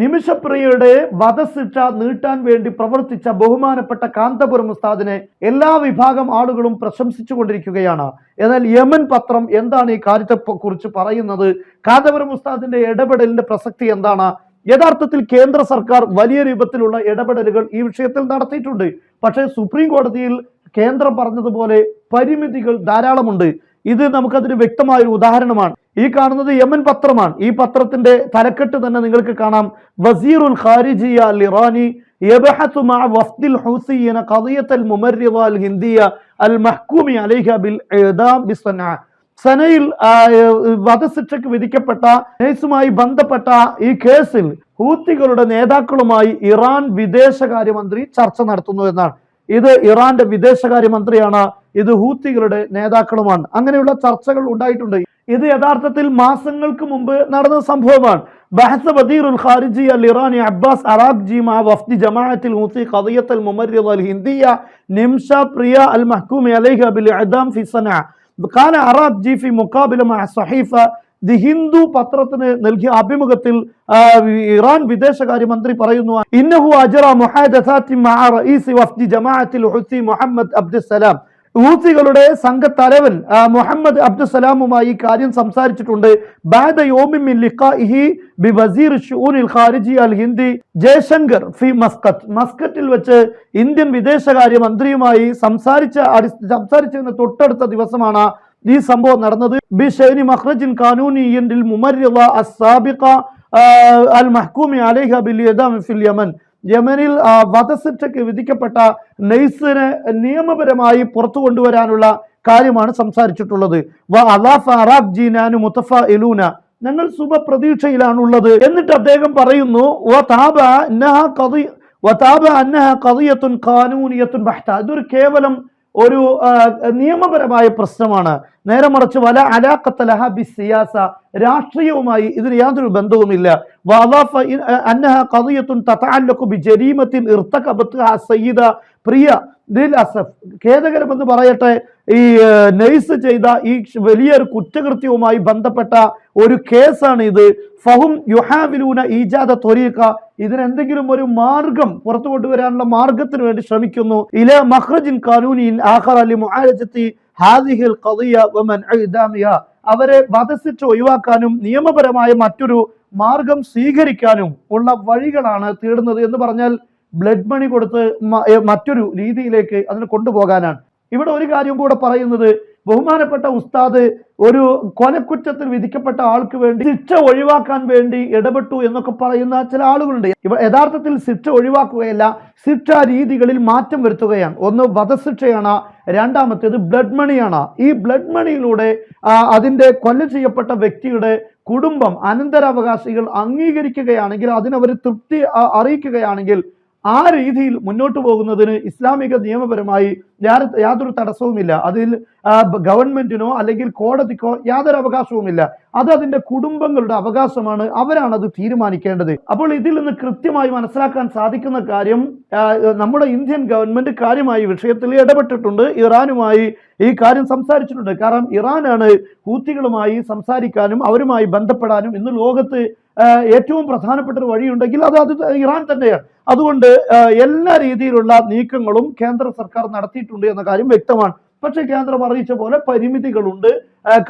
നിമിഷപ്രിയയുടെ വധശിക്ഷ നീട്ടാൻ വേണ്ടി പ്രവർത്തിച്ച ബഹുമാനപ്പെട്ട കാന്തപുരം ഉസ്താദിനെ എല്ലാ വിഭാഗം ആളുകളും പ്രശംസിച്ചു കൊണ്ടിരിക്കുകയാണ് എന്നാൽ യമൻ പത്രം എന്താണ് ഈ കാര്യത്തെക്കുറിച്ച് പറയുന്നത്? കാന്തപുരം ഉസ്താദിന്റെ ഇടപെടലിന്റെ പ്രസക്തി എന്താണ്? യഥാർത്ഥത്തിൽ കേന്ദ്ര സർക്കാർ വലിയ രൂപത്തിലുള്ള ഇടപെടലുകൾ ഈ വിഷയത്തിൽ നടത്തിയിട്ടുണ്ട്. പക്ഷേ സുപ്രീം കോടതിയിൽ കേന്ദ്രം പറഞ്ഞതുപോലെ പരിമിതികൾ ധാരാളമുണ്ട്. ഇത് നമുക്കതിന് വ്യക്തമായ ഒരു ഉദാഹരണമാണ്. ഈ കാണുന്നത് യമൻ പത്രമാണ്. ഈ പത്രത്തിന്റെ തലക്കെട്ട് തന്നെ നിങ്ങൾക്ക് കാണാം. വസീറുൽ ഖാരിജിയ അൽ ഖദിയത്തൽ മുമർരിദ അൽ ഹിന്ദിയ അൽ മഹ്കൂമി അലൈഹ ബിൽ ഇദാം ബിസ്സനാ സനയിൽ വിധിക്കപ്പെട്ട കേസുമായി ബന്ധപ്പെട്ട ഈ കേസിൽ ഹൂത്തികളുടെ നേതാക്കളുമായി ഇറാൻ വിദേശകാര്യമന്ത്രി ചർച്ച നടത്തുന്നു എന്നാണ്. ഇത് ഇറാന്റെ വിദേശകാര്യമന്ത്രിയാണ് ഇത് ഹൂത്തികളുടെ നേതാക്കളുമാണ് അങ്ങനെയുള്ള ചർച്ചകൾ ഉണ്ടായിട്ടുണ്ട് ഇത് യഥാർത്ഥത്തിൽ മാസങ്ങൾക്ക് മുമ്പ് നടന്ന സംഭവമാണ് ബഹസ് വദീറുൽ ഖാരിജി അൽ ഇറാനി അബ്ബാസ് അറാബ്ജി മാ വഫ്ദി ജമാഅത്തിൽ ഹൂത്തി ഖദിയത്ത് അൽ മുമർരിദ അൽ ഹിന്ദിയ നിംഷ പ്രിയ അൽ മഹ്കൂമി അലൈഹ bill ഇഅദാം phi സനഅ قال അറാബ്ജി phi മുഖാബില മഅ സഹീഫ the Hindu പത്രത്തിന് നൽകിയ അഭിമുഖത്തിൽ ഇറാൻ വിദേശകാര്യമന്ത്രി പറയുന്നു ഇന്നഹു അജറ ജമാഅത്തിൽ മുഹമ്മദ് അബ്ദുസലാം ഊസികളുടെ സംഘ തലവൻ മുഹമ്മദ് അബ്ദുസലാമുമായി കാര്യം സംസാരിച്ചിട്ടുണ്ട്. ബാദ യോമി മിൻ ലിഖാഇഹി ബി വസീർ ഷൂനിൽ ഖാരിജി അൽ ഹിന്ദി ജയശങ്കർ ഫി മസ്കത്ത്. മസ്കറ്റിൽ വെച്ച് ഇന്ത്യൻ വിദേശകാര്യ മന്ത്രിയുമായി സംസാരിച്ച സംസാരിച്ചതിന് തൊട്ടടുത്ത ദിവസമാണ് ഈ സംഭവം നടന്നത് ബി ഷൈനി മഹ്റജിൻ ആ, അൽ ബിൽ ഫിൽ യമൻ. യമനിൽ വധശിക്ഷയ്ക്ക് വിധിക്കപ്പെട്ട നെയ്സിനെ നിയമപരമായി പുറത്തു കൊണ്ടുവരാനുള്ള കാര്യമാണ് സംസാരിച്ചിട്ടുള്ളത്. മുത്തഫ എലൂന ഞങ്ങൾ ശുഭപ്രതീക്ഷയിലാണുള്ളത്. എന്നിട്ട് അദ്ദേഹം പറയുന്നു ഇതൊരു കേവലം ഒരു നിയമപരമായ പ്രശ്നമാണ്. നേരെ മറിച്ച് വല അലാഖത്തലഹ ബി സിയാസ രാഷ്ട്രീയവുമായി ഇതിന് യാതൊരു ബന്ധവുമില്ല. വാദാഫ അന്നഹ ഖദിയത്തുൻ തതഅല്ലഖു ബി ജരീമത്തിൻ ഇർതകബത്ഹ സയ്യിദ പ്രിയ ദിൽ അസഫ്. ഖേദകരമെന്ന് പറയട്ടെ ഈ നൈസ് ചെയ്ത ഈ വലിയൊരു കുറ്റകൃത്യവുമായി ബന്ധപ്പെട്ട ഒരു കേസാണ് ഇത് ഫഹും യുഹാവിലൂന ഈജാദ തൊരീക്ക ഇതിനെന്തെങ്കിലും ഒരു മാർഗം പുറത്തു കൊണ്ടുവരാനുള്ള മാർഗത്തിന് വേണ്ടി ശ്രമിക്കുന്നു. ഇല മഖ്റജിൻ കാനൂനിൻ മുആലജത്തി ഹാദിഹിൽ അവരെ വധസിച്ച് ഒഴിവാക്കാനും നിയമപരമായ മറ്റൊരു മാർഗം സ്വീകരിക്കാനും ഉള്ള വഴികളാണ് തേടുന്നത് എന്ന് പറഞ്ഞാൽ ബ്ലഡ് മണി കൊടുത്ത് മറ്റൊരു രീതിയിലേക്ക് അതിന് കൊണ്ടുപോകാനാണ്. ഇവിടെ ഒരു കാര്യം കൂടെ പറയുന്നത് ബഹുമാനപ്പെട്ട ഉസ്താദ് ഒരു കൊലക്കുറ്റത്തിൽ വിധിക്കപ്പെട്ട ആൾക്ക് വേണ്ടി ശിക്ഷ ഒഴിവാക്കാൻ വേണ്ടി ഇടപെട്ടു എന്നൊക്കെ പറയുന്ന ചില ആളുകളുണ്ട്. ഇവ യഥാർത്ഥത്തിൽ ശിക്ഷ ഒഴിവാക്കുകയല്ല ശിക്ഷാ രീതികളിൽ മാറ്റം വരുത്തുകയാണ്. ഒന്ന് വധശിക്ഷയാണ്. രണ്ടാമത്തേത് ബ്ലഡ് മണിയാണ് ഈ ബ്ലഡ് മണിയിലൂടെ അതിന്റെ കൊല ചെയ്യപ്പെട്ട വ്യക്തിയുടെ കുടുംബം അനന്തരാവകാശികൾ അംഗീകരിക്കുകയാണെങ്കിൽ അതിനവർ തൃപ്തി അറിയിക്കുകയാണെങ്കിൽ ആ രീതിയിൽ മുന്നോട്ട് പോകുന്നതിന് ഇസ്ലാമിക നിയമപരമായി യാതൊരു തടസ്സവുമില്ല. അതിൽ ഗവൺമെന്റിനോ അല്ലെങ്കിൽ കോടതിക്കോ യാതൊരു അവകാശവുമില്ല. അത് അതിന്റെ കുടുംബങ്ങളുടെ അവകാശമാണ്. അവരാണ് അത് തീരുമാനിക്കേണ്ടത്. അപ്പോൾ ഇതിൽ നിന്ന് കൃത്യമായി മനസ്സിലാക്കാൻ സാധിക്കുന്ന കാര്യം നമ്മുടെ ഇന്ത്യൻ ഗവൺമെന്റ് കാര്യമായി വിഷയത്തിൽ ഇടപെട്ടിട്ടുണ്ട്. ഇറാനുമായി ഈ കാര്യം സംസാരിച്ചിട്ടുണ്ട്. കാരണം ഇറാനാണ് ഹൂത്തികളുമായി സംസാരിക്കാനും അവരുമായി ബന്ധപ്പെടാനും ഇന്ന് ലോകത്ത് ഏറ്റവും പ്രധാനപ്പെട്ട ഒരു വഴിയുണ്ടെങ്കിൽ അത് അത് ഇറാൻ തന്നെയാണ്. അതുകൊണ്ട് എല്ലാ രീതിയിലുള്ള നീക്കങ്ങളും കേന്ദ്ര സർക്കാർ നടത്തിയിട്ടുണ്ട് എന്ന കാര്യം വ്യക്തമാണ്. പക്ഷേ കേന്ദ്രം അറിയിച്ച പോലെ പരിമിതികളുണ്ട്.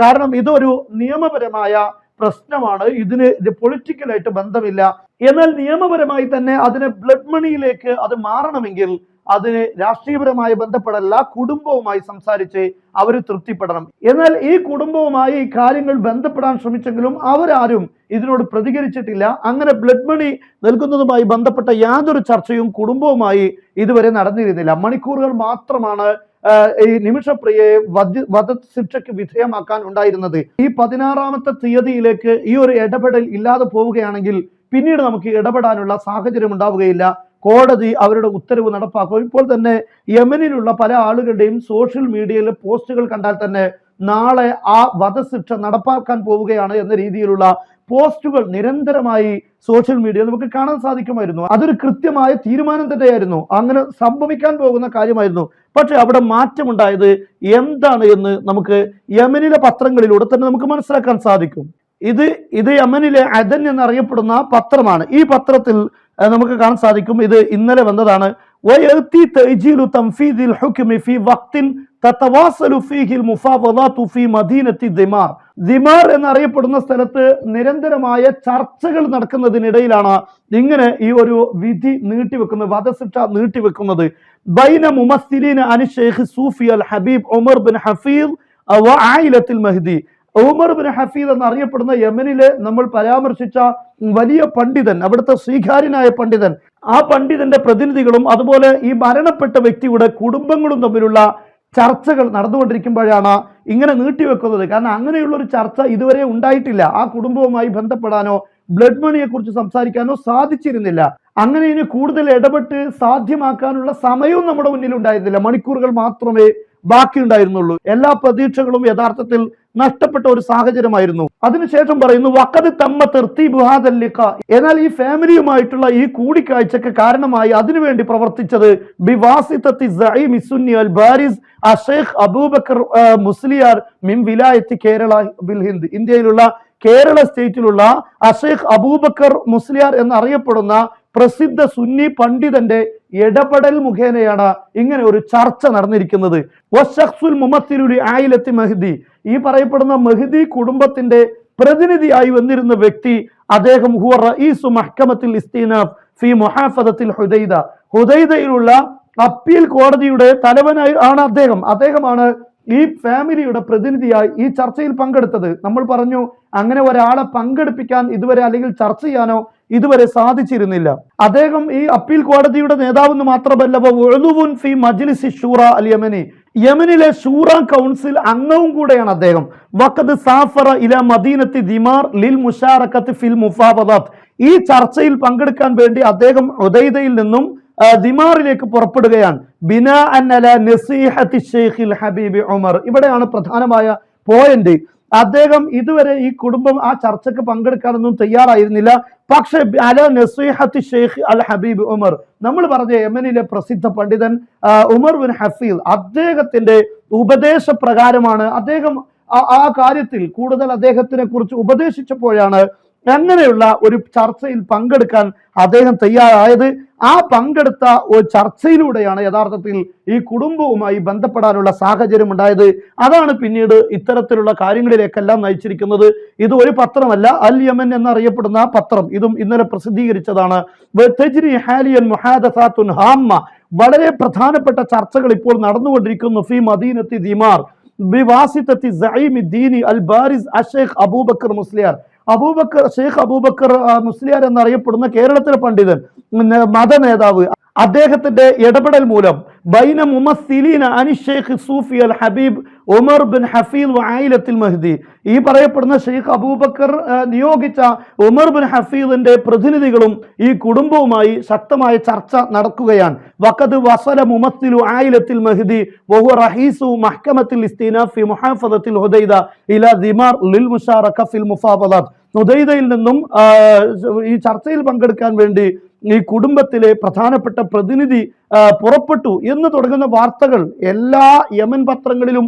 കാരണം ഇതൊരു നിയമപരമായ പ്രശ്നമാണ്. ഇതിന് ഇത് പൊളിറ്റിക്കലായിട്ട് ബന്ധമില്ല. എന്നാൽ നിയമപരമായി തന്നെ അതിനെ ബ്ലഡ് മണിയിലേക്ക് അത് മാറണമെങ്കിൽ അതിന് രാഷ്ട്രീയപരമായി ബന്ധപ്പെടല്ല കുടുംബവുമായി സംസാരിച്ച് അവർ തൃപ്തിപ്പെടണം. എന്നാൽ ഈ കുടുംബവുമായി ഈ കാര്യങ്ങൾ ബന്ധപ്പെടാൻ ശ്രമിച്ചെങ്കിലും അവരാരും ഇതിനോട് പ്രതികരിച്ചിട്ടില്ല. അങ്ങനെ ബ്ലഡ് മണി നൽകുന്നതുമായി ബന്ധപ്പെട്ട യാതൊരു ചർച്ചയും കുടുംബവുമായി ഇതുവരെ നടന്നിരുന്നില്ല. മണിക്കൂറുകൾ മാത്രമാണ് ഈ നിമിഷപ്രിയയെ വധ വധശിക്ഷയ്ക്ക് വിധേയമാക്കാൻ ഉണ്ടായിരുന്നത്. ഈ പതിനാറാമത്തെ തീയതിയിലേക്ക് ഈ ഒരു ഇടപെടൽ ഇല്ലാതെ പോവുകയാണെങ്കിൽ പിന്നീട് നമുക്ക് ഇടപെടാനുള്ള സാഹചര്യം ഉണ്ടാവുകയില്ല. കോടതി അവരുടെ ഉത്തരവ് നടപ്പാക്കും. ഇപ്പോൾ തന്നെ യമനിലുള്ള പല ആളുകളുടെയും സോഷ്യൽ മീഡിയയിലെ പോസ്റ്റുകൾ കണ്ടാൽ തന്നെ നാളെ ആ വധശിക്ഷ നടപ്പാക്കാൻ പോവുകയാണ് എന്ന രീതിയിലുള്ള പോസ്റ്റുകൾ നിരന്തരമായി സോഷ്യൽ മീഡിയയിൽ നമുക്ക് കാണാൻ സാധിക്കുമായിരുന്നു. അതൊരു കൃത്യമായ തീരുമാനം തന്നെയായിരുന്നു. അങ്ങനെ സംഭവിക്കാൻ പോകുന്ന കാര്യമായിരുന്നു. പക്ഷെ അവിടെ മാറ്റമുണ്ടായത് എന്താണ് എന്ന് നമുക്ക് യമനിലെ പത്രങ്ങളിലൂടെ തന്നെ നമുക്ക് മനസ്സിലാക്കാൻ സാധിക്കും. ഇത് ഇത് യമനിലെ അദൻ എന്നറിയപ്പെടുന്ന പത്രമാണ്. ഈ പത്രത്തിൽ നമുക്ക് കാണാൻ സാധിക്കും. ഇത് ഇന്നലെ വന്നതാണ്. ദിമാർ. എന്നറിയപ്പെടുന്ന സ്ഥലത്ത് നിരന്തരമായ ചർച്ചകൾ നടക്കുന്നതിനിടയിലാണ് ഇങ്ങനെ ഈ ഒരു വിധി നീട്ടിവെക്കുന്നത് വധശിക്ഷ നീട്ടിവെക്കുന്നത്. ബൈന മുമസ്ലിൻ അനി സൂഫി അൽ ഹബീബ് ഉമർ ബിൻ ഹഫീബ് മഹ്ദി. ഉമർ ബിൻ ഹഫീദ് എന്നറിയപ്പെടുന്ന യമനിലെ നമ്മൾ പരാമർശിച്ച വലിയ പണ്ഡിതൻ അവിടുത്തെ സ്വീകാര്യനായ പണ്ഡിതൻ. ആ പണ്ഡിതന്റെ പ്രതിനിധികളും അതുപോലെ ഈ മരണപ്പെട്ട വ്യക്തിയുടെ കുടുംബങ്ങളും തമ്മിലുള്ള ചർച്ചകൾ നടന്നുകൊണ്ടിരിക്കുമ്പോഴാണ് ഇങ്ങനെ നീട്ടിവെക്കുന്നത്. കാരണം അങ്ങനെയുള്ള ഒരു ചർച്ച ഇതുവരെ ഉണ്ടായിട്ടില്ല. ആ കുടുംബവുമായി ബന്ധപ്പെടാനോ ബ്ലഡ് മണിയെ കുറിച്ച് സംസാരിക്കാനോ സാധിച്ചിരുന്നില്ല. അങ്ങനെ ഇനി കൂടുതൽ ഇടപെട്ട് സാധ്യമാക്കാനുള്ള സമയവും നമ്മുടെ മുന്നിൽ ഉണ്ടായിരുന്നില്ല മണിക്കൂറുകൾ മാത്രമേ ബാക്കിയുണ്ടായിരുന്നുള്ളൂ. എല്ലാ പ്രതീക്ഷകളും യഥാർത്ഥത്തിൽ നഷ്ടപ്പെട്ട ഒരു സാഹചര്യമായിരുന്നു. അതിനുശേഷം പറയുന്നു വക്കത് തമ്മ തെർത്തി ബുഹാദല്ലിക്ക എന്നാൽ ഈ ഫാമിലിയുമായിട്ടുള്ള ഈ കൂടിക്കാഴ്ചക്ക് കാരണമായി അതിനുവേണ്ടി പ്രവർത്തിച്ചത് അഷേഖ് അബൂബക്കർ മുസ്ലിയാർ മിൻ വിലായത്തി കേരള ബിൽ ഹിന്ദ്. ഇന്ത്യയിലുള്ള കേരള സ്റ്റേറ്റിലുള്ള അഷേഖ് അബൂബക്കർ മുസ്ലിയാർ എന്നറിയപ്പെടുന്ന പ്രസിദ്ധ സുന്നി പണ്ഡിതന്റെ ഇടപെടൽ മുഖേനയാണ് ഇങ്ങനെ ഒരു ചർച്ച നടന്നിരിക്കുന്നത്. ആയിലത്തി മെഹ്ദി. ഈ പറയപ്പെടുന്ന മെഹ്ദി കുടുംബത്തിന്റെ പ്രതിനിധിയായി വന്നിരുന്ന വ്യക്തി അദ്ദേഹം ഹുവ റഈസു ഇസ്തീനാഫ് ഫി ഹുദൈദ. ഹുദൈദയിലുള്ള അപ്പീൽ കോടതിയുടെ തലവനായി ആണ് അദ്ദേഹം. അദ്ദേഹമാണ് ഈ ഫാമിലിയുടെ പ്രതിനിധിയായി ഈ ചർച്ചയിൽ പങ്കെടുത്തത്. നമ്മൾ പറഞ്ഞു അങ്ങനെ ഒരാളെ പങ്കെടുപ്പിക്കാൻ ഇതുവരെ അല്ലെങ്കിൽ ചർച്ച ചെയ്യാനോ ഇതുവരെ സാധിച്ചിരുന്നില്ല. അദ്ദേഹം ഈ അപ്പീൽ കോടതിയുടെ നേതാവെന്ന് മാത്രമല്ല ഫി മജ്ലിസി ഷൂറ അൽ യമനി. യമനിലെ ഷൂറ കൗൺസിൽ അംഗവും കൂടെയാണ് അദ്ദേഹം. വഖദ് സാഫറ ഇല മദീനത്തി ദിമാർ ലിൽ മുഷാറക്കത്ത് ഫിൽ മുഫാബദാത്ത് ഈ ചർച്ചയിൽ പങ്കെടുക്കാൻ വേണ്ടി അദ്ദേഹം ഉദൈദയിൽ നിന്നും ദിമാറിലേക്ക് പുറപ്പെടുകയാണ്. ബിന അന്നല നസീഹത്തി ഷെയ്ഖിൽ ഹബീബി ഉമർ. ഇവിടെയാണ് പ്രധാനമായ പോയിന്റ് അദ്ദേഹം ഇതുവരെ ഈ കുടുംബം ആ ചർച്ചയ്ക്ക് പങ്കെടുക്കാനൊന്നും തയ്യാറായിരുന്നില്ല. പക്ഷേ അല നസീഹത്ത് ഷെയ്ഖ് അൽ ഹബീബ് ഉമർ. നമ്മൾ പറഞ്ഞ യമനിലെ പ്രസിദ്ധ പണ്ഡിതൻ ഉമർ ബിൻ ഹഫീൽ അദ്ദേഹത്തിന്റെ ഉപദേശപ്രകാരമാണ് അദ്ദേഹം ആ കാര്യത്തിൽ കൂടുതൽ അദ്ദേഹത്തിനെ കുറിച്ച് ഉപദേശിച്ചപ്പോഴാണ് അങ്ങനെയുള്ള ഒരു ചർച്ചയിൽ പങ്കെടുക്കാൻ അദ്ദേഹം തയ്യാറായത് ആ പങ്കെടുത്ത ഒരു ചർച്ചയിലൂടെയാണ് യഥാർത്ഥത്തിൽ ഈ കുടുംബവുമായി ബന്ധപ്പെടാനുള്ള സാഹചര്യം ഉണ്ടായത്. അതാണ് പിന്നീട് ഇത്തരത്തിലുള്ള കാര്യങ്ങളിലേക്കെല്ലാം നയിച്ചിരിക്കുന്നത്. ഇത് ഒരു പത്രമല്ല അൽ യമൻ എന്നറിയപ്പെടുന്ന ആ പത്രം. ഇതും ഇന്നലെ പ്രസിദ്ധീകരിച്ചതാണ്. വളരെ പ്രധാനപ്പെട്ട ചർച്ചകൾ ഇപ്പോൾ നടന്നുകൊണ്ടിരിക്കുന്നു ഫി മദീനത്തി ദിമാർ. ബിവാസിത്തത്തി അൽ ബാരിസ് അഷേഖ് അബൂബക്കർ മുസ്ലിയാർ. അബൂബക്കർ ഷെയ്ഖ് അബൂബക്കർ മുസ്ലിയാർ എന്നറിയപ്പെടുന്ന കേരളത്തിലെ പണ്ഡിതൻ മത നേതാവ്. അദ്ദേഹത്തിന്റെ ഇടപെടൽ മൂലം ബൈന മുമസ്സിലീന അനി ഷെയ്ഖ് സൂഫി അൽ ഹബീബ് ഉമർ ബിൻ ഹഫീൽ വായിലത്തിൽ മഹ്ദി. ഈ പറയപ്പെടുന്ന ഷെയ്ഖ് അബൂബക്കർ നിയോഗിച്ച ഉമർ ബിൻ ഹഫീദിന്റെ പ്രതിനിധികളും ഈ കുടുംബവുമായി ശക്തമായ ചർച്ച നടക്കുകയാണ്. വഖദ് വസല മുമസിലു ആയിലത്തിൽ മഹ്ദി ബഹു റഹീസു മഹ്കമത്തിൽ ഇസ്തീന ഫി മുഹാഫത്തിൽ ഹുദൈദ ഇല ദിമാർ ലിൽ മുഷാറഖ ഫിൽ മുഫാവദാത്ത്. ഹുദൈദയിൽ നിന്നും ഈ ചർച്ചയിൽ പങ്കെടുക്കാൻ വേണ്ടി ഈ കുടുംബത്തിലെ പ്രധാനപ്പെട്ട പ്രതിനിധി പുറപ്പെട്ടു എന്ന് തുടങ്ങുന്ന വാർത്തകൾ എല്ലാ യമൻ പത്രങ്ങളിലും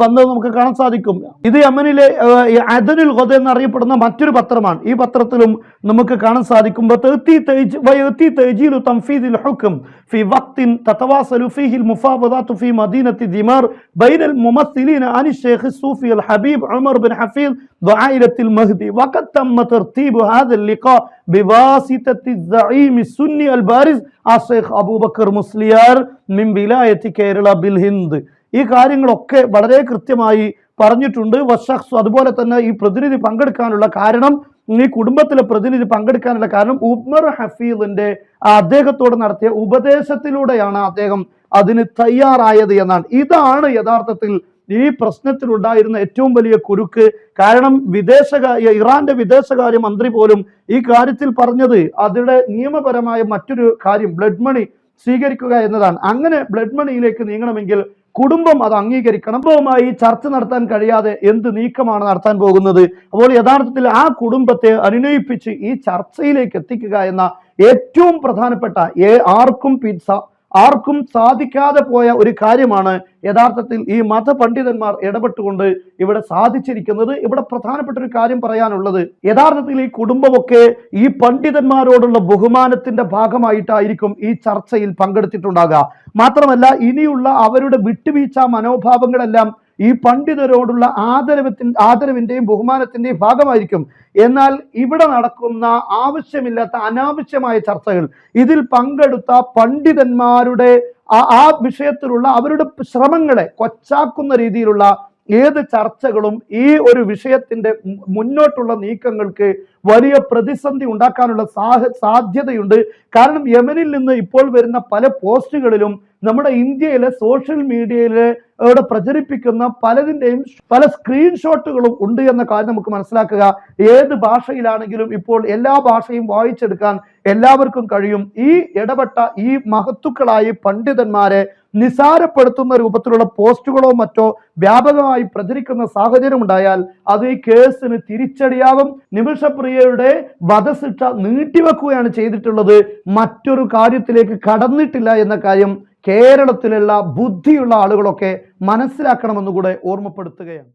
വന്നത് നമുക്ക് കാണാൻ സാധിക്കും ഇത് യമനിലെ ആ, ഈ അദനുൽ ഖദ എന്നറിയപ്പെടുന്ന മറ്റൊരു പത്രമാണ് ഈ പത്രത്തിലും നമുക്ക് കാണാൻ സാധിക്കും വതഅത്തി തയ്ജ്- വയഅത്തി തയ്ജീലു തൻഫീദിൽ ഹുക്ം في وقت تتواصل فيه المفاوضات في مدينة دمار بين الممثلين عن الشيخ الصوفي الحبيب عمر بن حفيظ وعائلة المهدي وقد تم ترتيب هذا اللقاء بواسطة الزعيم السني البارز الشيخ أبو بكر مسليار من ولاية കേരള بالهند ഈ കാര്യങ്ങളൊക്കെ വളരെ കൃത്യമായി പറഞ്ഞിട്ടുണ്ട്. വശഖ്സ് അതുപോലെ തന്നെ ഈ പ്രതിനിധി പങ്കെടുക്കാനുള്ള കാരണം ഈ കുടുംബത്തിലെ പ്രതിനിധി പങ്കെടുക്കാനുള്ള കാരണം ഉമർ ഹഫീദിന്റെ അദ്ദേഹത്തോട് നടത്തിയ ഉപദേശത്തിലൂടെയാണ് അദ്ദേഹം അതിന് തയ്യാറായത് എന്നാണ്. ഇതാണ് യഥാർത്ഥത്തിൽ ഈ പ്രശ്നത്തിലുണ്ടായിരുന്ന ഏറ്റവും വലിയ കുരുക്ക്. കാരണം വിദേശകാര്യ ഇറാന്റെ വിദേശകാര്യ മന്ത്രി പോലും ഈ കാര്യത്തിൽ പറഞ്ഞത് അതിയുടെ നിയമപരമായ മറ്റൊരു കാര്യം ബ്ലഡ് മണി സ്വീകരിക്കുക എന്നതാണ്. അങ്ങനെ ബ്ലഡ് മണിയിലേക്ക് നീങ്ങണമെങ്കിൽ കുടുംബം അത് അംഗീകരിക്കണം. കുടുംബവുമായി ചർച്ച നടത്താൻ കഴിയാതെ എന്ത് നീക്കമാണ് നടത്താൻ പോകുന്നത്? അപ്പോൾ യഥാർത്ഥത്തിൽ ആ കുടുംബത്തെ അനുനയിപ്പിച്ച് ഈ ചർച്ചയിലേക്ക് എത്തിക്കുക എന്ന ഏറ്റവും പ്രധാനപ്പെട്ട ആർക്കും പിൻസ ആർക്കും സാധിക്കാതെ പോയ ഒരു കാര്യമാണ് യഥാർത്ഥത്തിൽ ഈ മതപണ്ഡിതന്മാർ ഇടപെട്ടുകൊണ്ട് ഇവിടെ സാധിച്ചിരിക്കുന്നത്. ഇവിടെ പ്രധാനപ്പെട്ട ഒരു കാര്യം പറയാനുള്ളത് യഥാർത്ഥത്തിൽ ഈ കുടുംബമൊക്കെ ഈ പണ്ഡിതന്മാരോടുള്ള ബഹുമാനത്തിന്റെ ഭാഗമായിട്ടായിരിക്കും ഈ ചർച്ചയിൽ പങ്കെടുത്തിട്ടുണ്ടാകുക. മാത്രമല്ല ഇനിയുള്ള അവരുടെ വിട്ടുവീഴ്ച മനോഭാവങ്ങളെല്ലാം ഈ പണ്ഡിതരോടുള്ള ആദരവത്തിൻ ആദരവിന്റെയും ബഹുമാനത്തിന്റെയും ഭാഗമായിരിക്കും. എന്നാൽ ഇവിടെ നടക്കുന്ന ആവശ്യമില്ലാത്ത അനാവശ്യമായ ചർച്ചകൾ ഇതിൽ പങ്കെടുത്ത പണ്ഡിതന്മാരുടെ ആ- വിഷയത്തിലുള്ള അവരുടെ ശ്രമങ്ങളെ കൊച്ചാക്കുന്ന രീതിയിലുള്ള ഏത് ചർച്ചകളും ഈ ഒരു വിഷയത്തിന്റെ മുന്നോട്ടുള്ള നീക്കങ്ങൾക്ക് വലിയ പ്രതിസന്ധി ഉണ്ടാക്കാനുള്ള സാഹ സാധ്യതയുണ്ട്. കാരണം യമനിൽ നിന്ന് ഇപ്പോൾ വരുന്ന പല പോസ്റ്റുകളിലും നമ്മുടെ ഇന്ത്യയിലെ സോഷ്യൽ മീഡിയയിലെ അവിടെ പ്രചരിപ്പിക്കുന്ന പലതിന്റെയും പല സ്ക്രീൻഷോട്ടുകളും ഉണ്ട് എന്ന കാര്യം നമുക്ക് മനസ്സിലാക്കുക. ഏത് ഭാഷയിലാണെങ്കിലും ഇപ്പോൾ എല്ലാ ഭാഷയും വായിച്ചെടുക്കാൻ എല്ലാവർക്കും കഴിയും. ഈ ഇടപെട്ട ഈ മഹത്തുക്കളായി പണ്ഡിതന്മാരെ നിസാരപ്പെടുത്തുന്ന രൂപത്തിലുള്ള പോസ്റ്റുകളോ മറ്റോ വ്യാപകമായി പ്രചരിക്കുന്ന സാഹചര്യം ഉണ്ടായാൽ അത് ഈ കേസിന് തിരിച്ചടിയാകും നിമിഷപ്രിയയുടെ വധശിക്ഷ നീട്ടിവെക്കുകയാണ് ചെയ്തിട്ടുള്ളത്. മറ്റൊരു കാര്യത്തിലേക്ക് കടന്നിട്ടില്ല എന്ന കാര്യം കേരളത്തിലുള്ള ബുദ്ധിയുള്ള ആളുകളൊക്കെ മനസ്സിലാക്കണമെന്നുകൂടെ ഓർമ്മപ്പെടുത്തുകയാണ്.